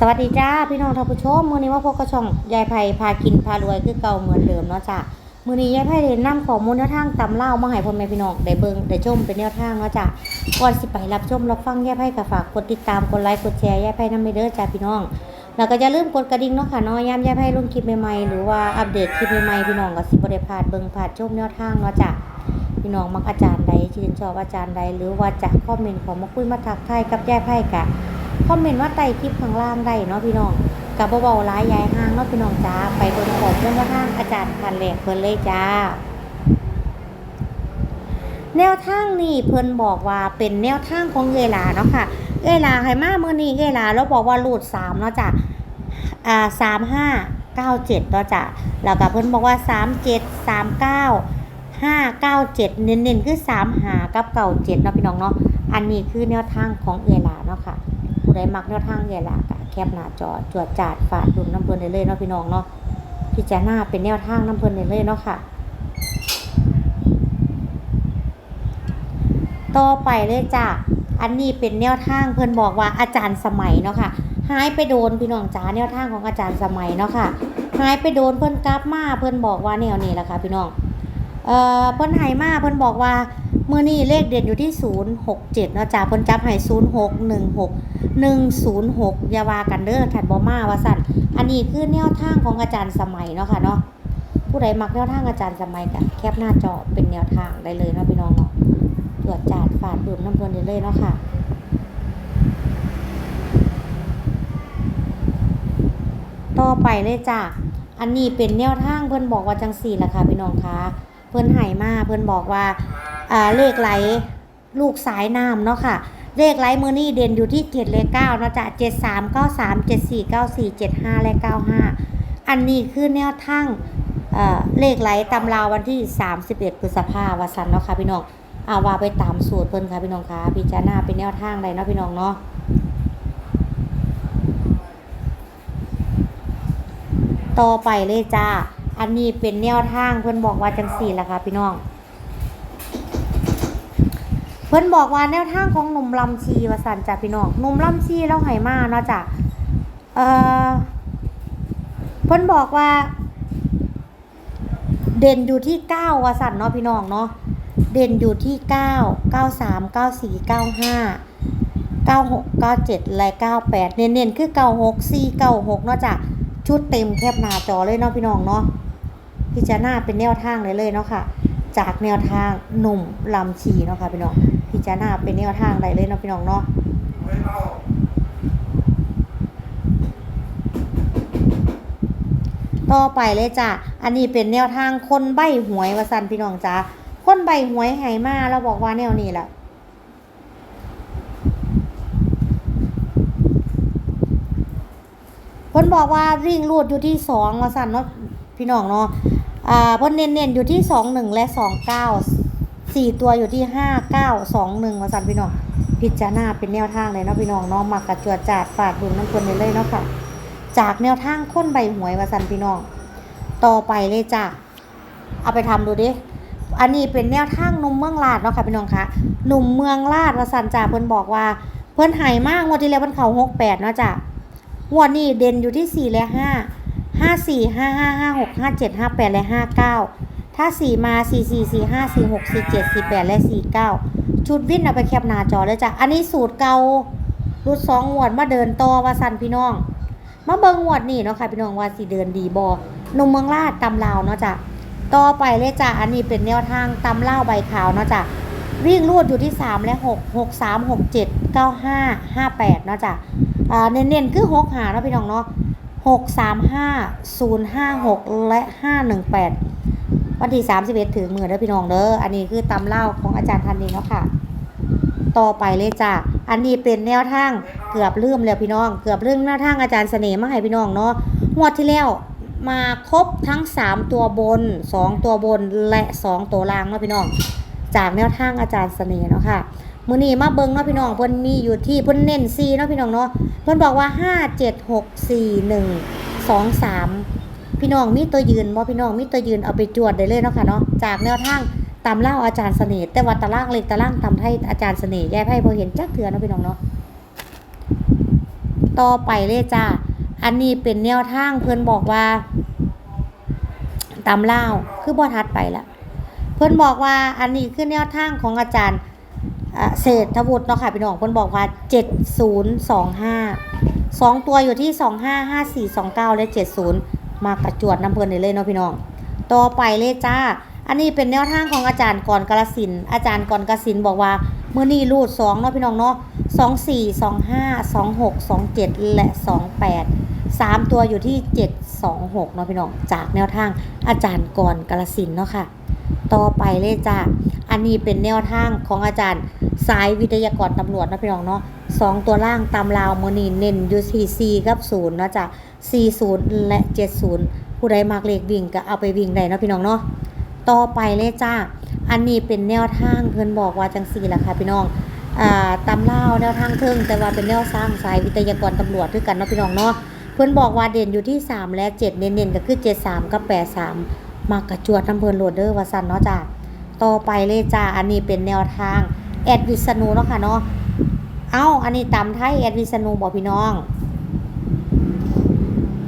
สวัสดีจ้าพี่น้องท่านผู้ชมมื้อนี้ว่าพบกับช่องยายไผ่พากินพารวยคือเก่าเหมือนเดิมเนาะจ้ามื้อนี้ยายไผ่ได้นนำข้อมูลแนวทางตำเล่ามาให้พ่อแม่พี่น้องได้เบิ่งได้ชมเป็นแนวทางเนาะจ้าก่อนสิไปรับชมรับฟังยายไผ่ก็ฝากกดติดตามกดไลค์กดแชร์ยายไผ่นำไปเด้อจ้าพี่น้อง แล้วก็อย่าลืมกดกระดิ่งเนาะค่ะเนาะยามยายไผ่ลงคลิปใหม่ๆหรือว่าอัปเดตคลิปใหม่ๆพี่น้องก็สิบ่ได้พลาดเบิ่งพลาดชมแนวทางเนาะจ้าพี่น้องมักอาจารย์ใดชื่นชอบอาจารย์ใดหรือว่าจะคอมเมนต์ของมาคุยมาทักทายกับยายไพ่กะ คอมเมนต์ว่าใต้คลิปข้างล่างได้เนาะพี่น้องกับเบาๆร้ายยายห้างเนาะพี่น้องจ้าไปบนของเพื่อนว่าห้างอาจารย์พันแหลกเพิ่นเลยจ้า แนวทางนี่เพิ่นบอกว่าเป็นแนวทางของเอลาเนาะค่ะเอลาให้มาเมื่อนี้เอลาแล้วบอกว่ารูดสามเนาะจ้ะอ่าสามห้าเก้าเจ็ดเนาะจ้ะแล้วก็เพิ่นบอกว่าสามเจ็ดสามเก้าห้าเก้าเจ็ดเน้นๆคือสามหากับเก่าเจ็ดเนาะพี่น้องเนาะอันนี้คือแนวทางของเอลาเนาะค่ะ ใดมักแนวทางเอลากะแคบหน้าจอจวดจาดฝาดดุนน้ำเพลินได้เลยเนาะพี่น้องเนาะพิจารณาเป็นแนวทางน้ำเพลินได้เลยเนาะค่ะ ต่อไปเลยจ้ะอันนี้เป็นแนวทางเพิ่อนบอกว่าอาจารย์สมัยเนาะค่ะหายไปโดนพี่น้องจ๋าแนวทางของอาจารย์สมัยเนาะค่ะหายไปโดนเพิ่อนกลับมาเพิ่อนบอกว่าแนวนี้แหละค่ะพี่น้องเอ่อเพิ่อนให้มาเพิ่อนบอกว่า เมื้อนี้เลขเด่นอยู่ที่ 067เนาะจ้าเพิ่นจับให้0616 106อย่าว่ากันเด้อถัดบ่มาว่าสั่นอันนี้คือแนวทางของอาจารย์สมัยเนาะค่ะเนาะผู้ใดมักแนวทางอาจารย์สมัยก็แคปหน้าจอเป็นแนวทางได้เลยเนาะพี่น้องเนาะตรวจจาดฝาดดื่มน้ำเพิ่นได้เลยเนาะค่ะต่อไปเลยจ้าอันนี้เป็นแนวทางเพิ่อนบอกว่าจังสี่ล่ะค่ะพี่น้องคะ เพิ่อนให้มาเพิ่อนบอกว่า เลขไหลลูกสายน้ำเนาะค่ะ เลขไหลมือนี่เด่นอยู่ที่เจ็ดเลขเก้าเนาะจ้ะเจ็ดสามเก้าสามเจ็ดสี่เก้าสี่เจ็ดห้าและเก้าห้าอันนี้คือแนวทางเลขไหลตำราวันที่สามสิบเอ็ดพฤษภาวันสันเนาะค่ะพี่น้องอาวาไปตามสูตรเพิ่นค่ะพี่น้องคะพิจารณาเป็นแนวทางใดเนาะพี่น้องเนาะต่อไปเลยจ้า อันนี้เป็นแนวทางเพิ่นบอกว่าจังสี่ละค่ะพี่น้อง เพิ่นบอกว่าแนวทางของหนุ่มลำชีวสันจ้ะพี่น้องหนุ่มลำชีเราไหมาเนาะจ้ะเอ่อเพิ่นบอกว่า เด่นอยู่ที่เก้าวสันเนาะพี่น้องเนาะเด่นอยู่ที่เก้าเก้าสามเก้าสี่เก้าห้าเก้าหกเก้าเจ็ดและเก้าแปดเน้นๆคือเก้าหกสี่เก้าหกเนาะจ้ะชุดเต็มแคบหน้าจอเลยเนาะพี่น้องเนาะพิจารณาเป็นแนวทางเลยเลยเนาะค่ะ จากแนวทางหนุ่มลำชีเนาะค่ะพี่น้องพิจารณาเป็นแนวทางใดเลยเนาะพี่น้องเนาะต่อไปเลยจ้ะ อันนี้เป็นแนวทางคนใบหวยว่าสันพี่น้องจ้าคนใบหวยไหมาเราบอกว่าแนวนี้แหละเพิ่นบอกว่าวิ่งรูดอยู่ที่สองว่าสันเนาะพี่น้องเนาะ อ่าเพิ่นเน้นๆอยู่ที่สองหนึ่งและสองเก้าสี่ตัวอยู่ที่ห้าเก้าสองหนึ่งว่าสั่นพี่น้องพิจารณาเป็นแนวทางเลยเนาะพี่น้องเนาะมักกระจวดจาดฝาดบุญน้ำคนเลยเลยเนาะค่ะ จากแนวทางค้นใบหวยวาสั่นพี่น้อง ต่อไปเลยจ้ะเอาไปทำดูดิอันนี้เป็นแนวทางหนุ่มเมืองลาดเนาะค่ะพี่น้องคะหนุ่มเมืองลาดวาสั่นจ่าเพิ่นบอกว่า เพิ่นหายมากงวดที่แล้วเพิ่นเข่าหกแปดเนาะจ้ะงวดนี้เด่นอยู่ที่สี่และห้า ห้าสี่ห้าห้าห้าหกห้าเจ็ดห้าแปดและห้าเก้าถ้าสี่มาสี่สี่สี่ห้าสี่หกสี่เจ็ดสี่แปดและสี่เก้าชุดวิ่นเอาไปแคปหน้าจอเลยจ้ะ อันนี้สูตรเก่ารุดสองงวดมาเดินต่อว่าสันพี่น้อง มาเบิงงวดนี่เนาะค่ะพี่น้องว่าสิเดินดีบอหนุ่มเมืองลาดตำลาวเนาะจ้ะต่อไปเลยจ้ะ อันนี้เป็นแนวทางตำเล่าวใบขาวเนาะจ้ะ วิ่งรูดอยู่ที่ 3 และ 6 6 3 6 7 9 5 5 8 เนาะจ้ะอ่าเน้นๆคือ6หาเนาะพี่น้องเนาะ 6 3 5 0 5 6 และ 5 1 8 วันที่ 31 ถึงมือเด้อพี่น้องเด้ออันนี้คือตำเล่าของอาจารย์ทันนี้เนาะค่ะ ต่อไปเลยจ้ะอันนี้เป็นแนวทางเกือบลืมแล้วพี่น้อง เกือบลืมแนวทางอาจารย์เสน่ห์มาให้พี่น้องเนาะงวดที่แล้วมาครบทั้ง 3 ตัวบน 2 ตัวบนและ 2 ตัวล่างเนาะพี่น้อง จากแนวทางอาจารย์เสน่ห์เนาะค่ะ มื้อนี้มาเบิ่งเนาะพี่น้องเพิ่นมีอยู่ที่เพิ่นเน้น4เนาะพี่น้องเนาะเพิ่นบอกว่า5 7 6 4 1 2 3พี่น้องมีตัวยืนบ่พี่น้องมีตัวยืนเอาไปจวดได้เลยเนาะค่ะเนาะจากแนวทางตามเล่าอาจารย์เสน่ห์แต่ว่าตารางเล็กตารางตำไทยอาจารย์เสน่ห์แย่ไพ่บ่เห็นจักเทื่อเนาะพี่น้องเนาะต่อไปเลยจ้าอันนี้เป็นแนวทางเพื่อนบอกว่าตำเล่าคือบ่ทัดไปละเพื่อนบอกว่าอันนี้คือแนวทางของอาจารย์ เศรษฐวุฒิเนาะค่ะพี่น้องเพื่นบอกว่า 7025สองตัวอยู่ที่ 25 54 29 และ 70 มากระจวดน้ำเพื่นได้เลยเนาะพี่น้อง ต่อไปเลยจ้า อันนี้เป็นแนวทางของอาจารย์ก่อนกาลสิน อาจารย์ก่อนกาลสินบอกว่าเมื่อนี้รูดสองเนาะพี่น้องเนาะสองสี่สองห้าสองหกสองเจ็ดและสองแปดสามตัวอยู่ที่เจ็ดสองหกเนาะพี่น้องจากแนวทางอาจารย์ก่อนกาลสินเนาะค่ะ ต่อไปเลยจ้า อันนี้เป็นแนวทางของอาจารย์สายวิทยากรตำรวจนะพี่น้องเนาะสองตัวล่างตามลาวมือนีเน้นอยู่ที่สี่กับศูนย์นะจ๊ะสี่ศูนย์และเจ็ดศูนย์ผู้ใดมักเลขวิ่งก็เอาไปวิ่งได้นะพี่น้องเนาะต่อไปเลยจ้า อันนี้เป็นแนวทางเพื่อนบอกว่าจังสี่ละค่ะพี่น้องอ่าตำเล่าวแนวทางเทิงแต่ว่าเป็นแนวสร้างสายวิทยากรตำรวจด้วยกันเนาะพี่น้องเนาะเพื่อนบอกว่าเด่นอยู่ที่ 3 และ 7 เน้นๆก็คือ 7 3 กับ 8 3 มากระจวดน้ำเพลินโหลดเดอร์วาสันเนาะจ้า ต่อไปเลยจ้าอันนี้เป็นแนวทางแอดวิษณุเนาะค่ะเนาะเอ้าอันนี้ตำไทยแอดวิษณุบอกพี่น้อง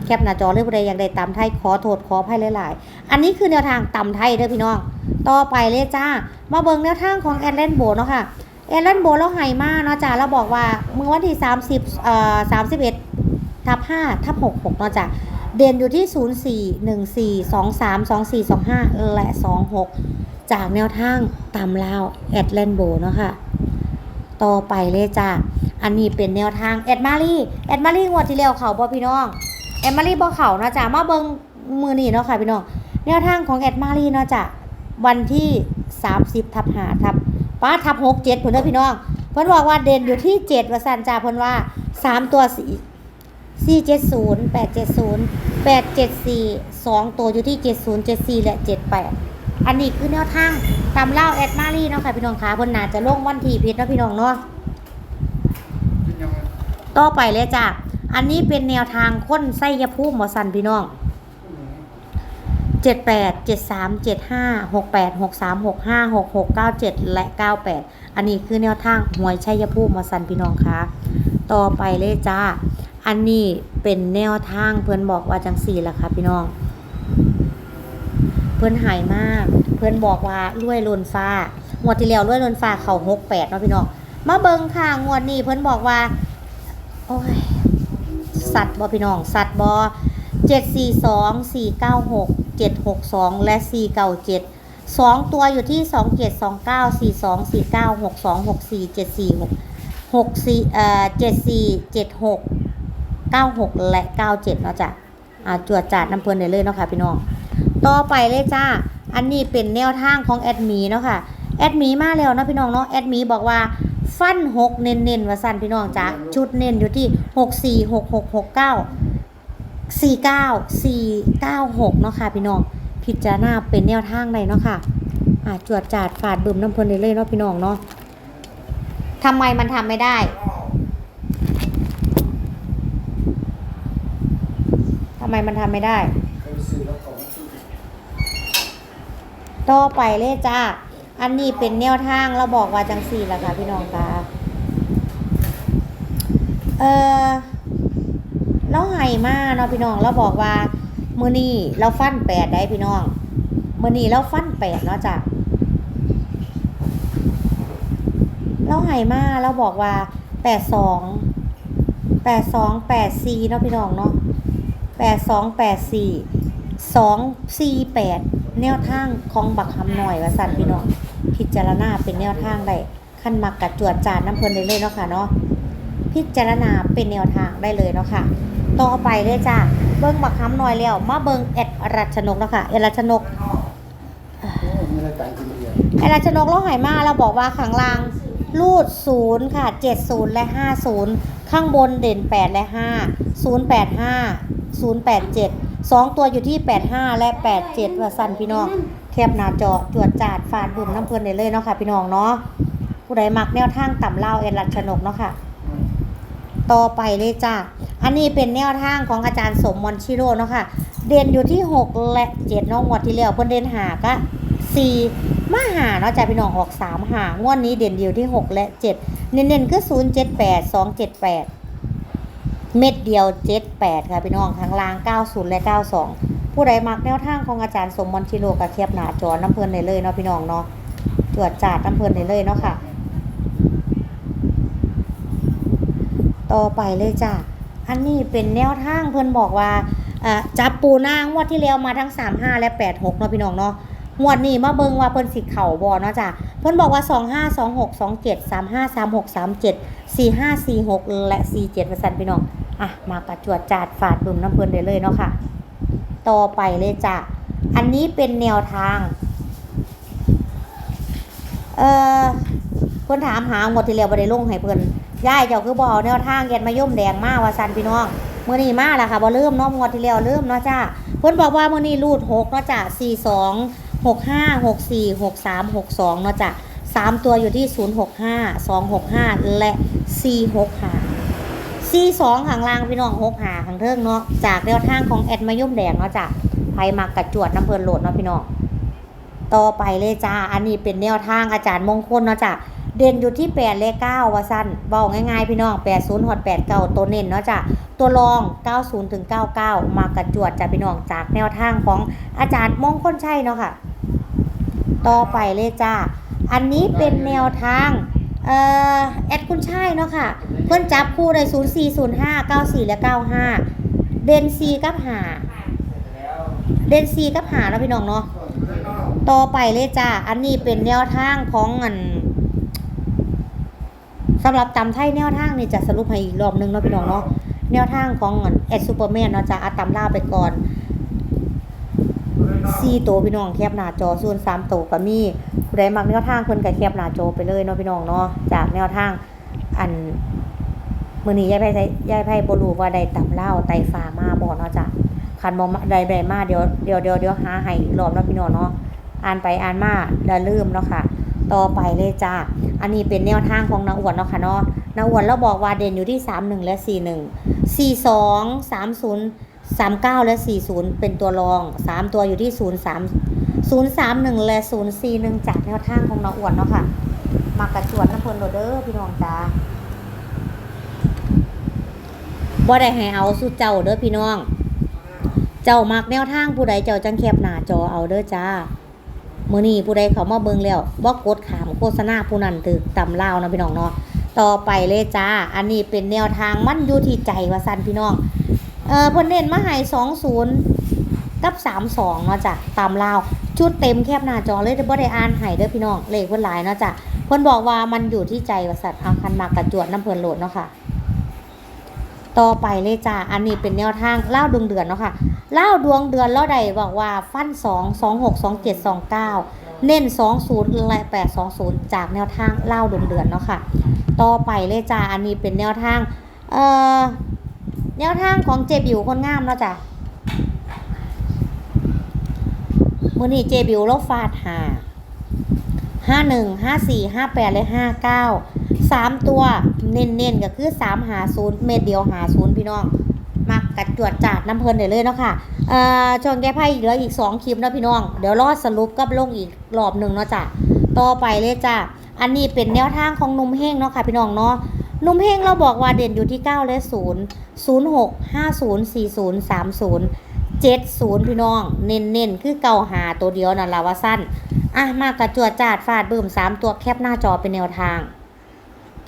แคปหน้าจอเลยผู้ใดอยากได้ตำไทยขอโทษขออภัยหลายๆ อันนี้คือแนวทางตำไทยเด้อพี่น้อง ต่อไปเลยจ้า มาเบิ่งแนวทางของแอดเลนโบเนาะค่ะแอดเลนโบเราไห้มาเนาะจ้าเราบอกว่าเมื่อวันที่30เอ่อ31ทับ5ทับ66เนาะจ้า เด่นอยู่ที่ 04 14 23 24 25 และ 26 จากแนวทางตามลาวแอดเลนโบเนาะค่ะ ต่อไปเลยจ้าอันนี้เป็นแนวทางแอดมารีแอดมารีงวดที่แล้วเขาบ่พี่น้องแอดมารีบ่เขาเนาะจ้ะมาเบิงมือนี่เนาะค่ะพี่น้องแนวทางของแอดมารีเนาะจ้ะวันที่ 30ทับ5ทับป้าทับ6 7เพิ่นเด้อพี่น้อง เพิ่นบอกว่าเด่นอยู่ที่7ว่าซั่นจ้าเพิ่นว่า3ตัว 4 7 0 870 874 2 ตัวอยู่ที่ 70 74 และ 78 อันนี้คือแนวทางตามเล่าแอดมารีเนาะค่ะพี่น้องคะเพิ่นน่าจะลงวันที่ผิดเนาะพี่น้องเนาะต่อไปเลยจ้ะ อันนี้เป็นแนวทางค้นไส้ยาภูมิหมอสันพี่น้องเจ็ดแปดเจ็ดสามเจ็ดห้าหกแปดหกสามหกห้าหกหกเก้าเจ็ดและเก้าแปดอันนี้คือแนวทางหวยชัยภูมิหมอสันพี่น้องคะต่อไปเลยจ้า อันนี้เป็นแนวทางเพื่อนบอกว่าจังสี่ละค่ะพี่น้อง เพื่อนหายมาก เพื่อนบอกว่ารวยลนฟ้างวดที่แล้วรวยลนฟ้าเขาหกแปดเนาะพี่น้องมาเบิงค่ะงวดนี้เพื่อนบอกว่า โอ้ยสัตว์บอพี่น้อง สัตว์บอเจ็ดสี่สองสี่เก้าหกเจ็ดหกสองและสี่เก้าเจ็ดสองตัวอยู่ที่สองเจ็ดสองเก้าสี่สองสี่เก้าหกสองหกสี่เจ็ดสี่หกหกสี่เอ่อเจ็ดสี่เจ็ดหก เก้าหกและเก้าเจ็ดเนาะจ้ะอ่าจวดจาดน้ำเพลินได้เลยเนาะค่ะพี่น้อง ต่อไปเลยจ้า อันนี้เป็นแนวทางของแอดมีเนาะค่ะ แอดมีมาแล้วเนาะพี่น้องเนาะ แอดมีบอกว่าฟันหกเน้นเน้นว่าสั้นพี่น้องจ้ะชุดเน้นอยู่ที่หกสี่หกหกหกเก้าสี่เก้าสี่เก้าหกเนาะค่ะพี่น้อง พิจารณาเป็นแนวทางใดเนาะค่ะอ่าจวดจาดฝาดบึมน้ำเพลินได้เลยเนาะพี่น้องเนาะทำไมมันทำไม่ได้ ทำไมมันทำไม่ได้ ต่อไปเลยจ้า อันนี้เป็นแนวทางเราบอกว่าจังสี่ละค่ะพี่น้องคะเออเราไห้มาเนาะพี่น้องเราบอกว่ามือนี้เราฟันแปดได้พี่น้องมือนี้เราฟันแปดเนาะจ้ะเราไห้มาเราบอกว่าแปดสองแปดสองแปดสี่เนาะพี่น้องเนาะ แปดสองแปดสี่สองสี่แปดแนวทางของบักคำหน่อยว่าสั่นพี่น้องพิจารณาเป็นแนวทางได้ขั้นมักกัดจวดจานน้ำเพลินได้เลยเนาะค่ะเนาะพิจารณาเป็นแนวทางได้เลยเนาะค่ะต่อไปเลยจ้าเบิ้งบักคำหน่อยแล้วมาเบิ้งแอดรัชนกเนาะค่ะแอดรัชนกเรียนแอดรัชนกเราหายมาเราบอกว่าข้างลางรูดศูนย์ค่ะเจ็ดศูนย์และห้าศูนย์ข้างบนเด่นแปดและห้าศูนย์แปดห้า ศูนย์แปดเจ็ดสองตัวอยู่ที่แปดห้าและแปดเจ็ดว่าสั้นพี่น้องแคบหน้าจอจวดจาดฟาดบุ่มน้ำเพลินได้เลยเนาะค่ะพี่น้องเนาะผู้ใดมักแนวทางต่ำเล่าเอ็นรัชนกเนาะค่ะ ต่อไปเลยจ้าอันนี้เป็นแนวทางของอาจารย์สมมอนชิโร่เนาะค่ะ เด่นอยู่ที่ 6 และ 7นาะงวดที่แล้วเพิ่นเด่นหาก็4มาหาเนาะจ้าพี่น้องออก3หางวดนี้เด่นเดียวที่6และ7เน้นๆคือ078 278 เม็ดเดียว 78 ค่ะพี่น้องข้างล่าง 90 และ 92 ผู้ใดมักแนวทางของอาจารย์สมมนชิโลกับเทียบหนาจอน้ำเพลินได้เลยเนาะพี่น้องเนาะตรวจจาดน้ำเพลินได้เลยเนาะค่ะ ต่อไปเลยจ้ะอันนี้เป็นแนวทางเพิ่นบอกว่าจับปูนางวดที่แล้วมาทั้ง 35 และ 86เนาะพี่น้องเนาะงวดนี้มาเบิงว่าเพิ่นสิเข่าบ่เนาะจ้ะเพิ่นบอกว่า 25 26 27 35 36 37 45 46 และ 47ว่าซั่นพี่น้อง อะมากระจวดจาดฝาดดุมน้ำเพลินได้เลยเนาะค่ะ ต่อไปเลยจ้ะ อันนี้เป็นแนวทาง เอ่อเพิ่นถามหางวดที่แล้วบ่ได้ลงให้เพิ่นย่ายเจ้าคือบอาแนวทางเย็นมาย่มแดงมากว่าซันพี่น้องมื้อนี้มากละค่ะบ่ลืมเนาะงวดที่แล้วลืมเนาะจ้าเพิ่นบอกว่ามื้อนี้รูด6เนาะจ้ะ42 65 64 63 62เนาะจ้ะสามตัวอยู่ที่065 265และ465 42ข้า งล่างพี่น้อง6หาขางเทิงเนาะจากแนวทางของแอดมายุ่มแดงเนาะจ้ะไผมักกระจวดน้ำเพิ่นโหลดเนาะพี่น้องต่อไปเลยจ้า อันนี้เป็นแนวทางอาจารย์มงคลเนาะจ้ะเด่นอยู่ที่8เลข9ว่าสั้นเบาง่ายๆ พี่น้อง80หอด89ตัวเน้นเนาะจ้ะตัวรอง90ถึง99มากระจวดจ้ะพี่น้องจากแนวทางของอาจารย์มงคลชัยเนาะค่ะ ต่อไปเลยจ้า อันนี้เป็นแนวทางเอ่อแอดคุณชัยเนาะค่ะ เพิ่นจับคู่ได้04 05 94และ95เด่น4กับ5เด่น4กับ5แล้วพี่น้องเนาะต่อไปเลยจ้าอันนี้เป็นแนวทางของอันสำหรับตำไทยแนวทางนี่จะสรุปให้อีกรอบนึงเนาะพี่น้องเนาะแนวทางของอันแอดซูเปอร์แมนเนาะจ้าอาตำล่าไปก่อนสี่ตัวพี่น้องแคบหน้าจอส่วนสามตัวก็มีผู้ใดมักแนวทางเพิ่นก็แคบหน้าจอไปเลยเนาะพี่น้องเนาะจากแนวทางอัน มื้อนี้ยายไผใช้ยายไผบ่รู้ว่าได้ตำเล่าไตฟ้ามาบ่เนาะจ้ะคันบ่มาได้ได้มาเดี๋ยวเดี๋ยวเดี๋ยวเดี๋ยวหาให้อีกรอบเนาะพี่น้องเนาะอ่านไปอ่านมาอย่าลืมเนาะค่ะ ต่อไปเลยจ้าอันนี้เป็นแนวทางของนาอ้วนเนาะค่ะเนาะนาอ้วนเราบอกว่าเด่นอยู่ที่ 31 และ 41 42 30 39 และ 40 เป็นตัวรอง 3 ตัวอยู่ที่ 03 031 และ 041 จากแนวทางของนาอ้วนเนาะค่ะ มากระจวดน้ำเพลินโรเดอร์พี่น้องจ้า บ่ได้ให้เอาสุดเจ้าเด้อพี่น้อง เจ้ามักแนวทางผู้ใดเจ้าจังแคบหน้าจอเอาเด้อจ้ามื้อนี้ผู้ใดเขามาเบิ่งแล้วบ่กดขามโฆษณาผู้นั้นถึกตำลาวนะพี่น้องเนาะต่อไปเลยจ้า อันนี้เป็นแนวทางมันอยู่ที่ใจว่าซั่นพี่น้อง เอ่อเพิ่นเน้นมาให้20กับ32เนาะจ้ะตามลาว ชุดเต็มแคบหน้าจอเลยแต่บ่ได้อ่านให้เด้อพี่น้อง เลขเพิ่นหลายเนาะจ้ะเพิ่นบอกว่ามันอยู่ที่ใจว่าซั่นเอาคันมากระจวดน้ำเพิ่นโหลดเนาะค่ะ ต่อไปเลยจ้าอันนี้เป็นแนวทางเล่าดวงเดือนเนาะค่ะเล่าดวงเดือนเล่าใดบอกว่าฟัน2 2 6 2 7 2 9เจ็ดสองเก้าเน้น20และ820จากแนวทางเล่าดวงเดือนเนาะค่ะ ต่อไปเลยจ้าอันนี้เป็นแนวทางเอ่อแนวทางของเจบิวคนงามเนาะจ้ะมือนี้เจบิวราฟาดหาห้าหนึ่งห้าสี่ห้าแปดและห้าเก้า สามตัวเน้นๆก็คือสามหาศูนย์เม็ดเดียวหาศูนย์พี่น้องมักกัดจวดจาดน้ำเพลินได้เลยเนาะค่ะเอ่อช่องแก้ไพ่เหลืออีกสองคลิปเนาะพี่น้อง เดี๋ยวรอสรุปกับลงอีกรอบหนึ่งเนาะจ้ะต่อไปเลยจ้ะอันนี้เป็นแนวทางของนุ่มเฮงเนาะค่ะพี่น้องเนาะนุ่มเฮงเราบอกว่าเด่นอยู่ที่9และ0 0 6 5 0 4 0 3 0 7 0 พี่น้อง เน้นๆคือเก่าหาตัวเดียวนั่นละว่าสั้น อะมากระจวดจาดฟาดเบึ้ม3 ตัวแคปหน้าจอเป็นแนวทาง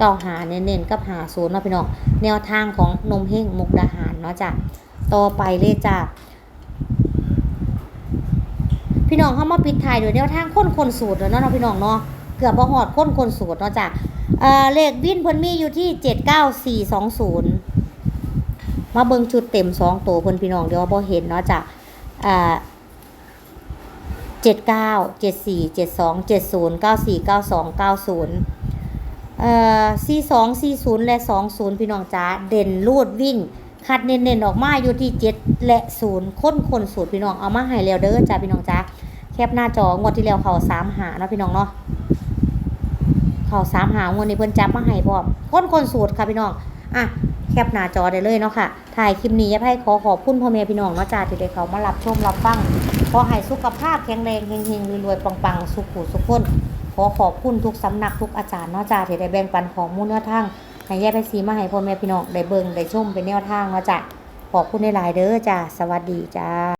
เก่าหาเน้นๆกับหาศูนย์เนาะพี่น้องแนวทางของนมเฮงมุกดาหารเนาะจ้ะต่อไปเลยจ้ะพี่น้องเข้ามาปิดท้ายโดยแนวทางค้นคนสูตรเนาะเนาะพี่น้องเนาะเกือบบ่หอดค้นคนสูตรเนาะจ้ะเลขวินเพิ่นมีอยู่ที่79420มาเบิ่งชุดเต็ม2ตัวเพิ่นพี่น้องเดี๋ยวบ่เห็นเนาะจ้ะอ่า79 74 72 70 94 92 90เอ่อ42 40และ20พี่น้องจ้าเด่นรูดวิ่งคัดเน้นๆออกมาอยู่ที่7และ0ค้นคนสูตรพี่น้องเอามาให้แล้วเด้อจ้าพี่น้องจ้าแคปหน้าจองวดที่แล้วเขา3หาเนาะพี่น้องเนาะเขา3หางวดนี้เพิ่นจับมาให้พร้อมค้นคนสูตรค่ะพี่น้องอะแคปหน้าจอได้เลยเนาะค่ะ ถ่ายคลิปนี้อยากให้ขอขอบคุณพ่อแม่พี่น้องเนาะจ้าที่ได้เขามารับชมรับฟัง ขอให้สุขภาพแข็งแรงเฮงๆรวยๆปังๆ สุขุสุขคน ขอขอบคุณทุกสำนักทุกอาจารย์เนาะจ้าที่ได้แบ่งปันของมูลเนื้อทางให้แยกไปสีมาให้พ่อแม่พี่น้องได้เบิ่งได้ชมเป็นแนวทางเนาะจ้ะขอบคุณหลายเด้อจ้ะสวัสดีจ้า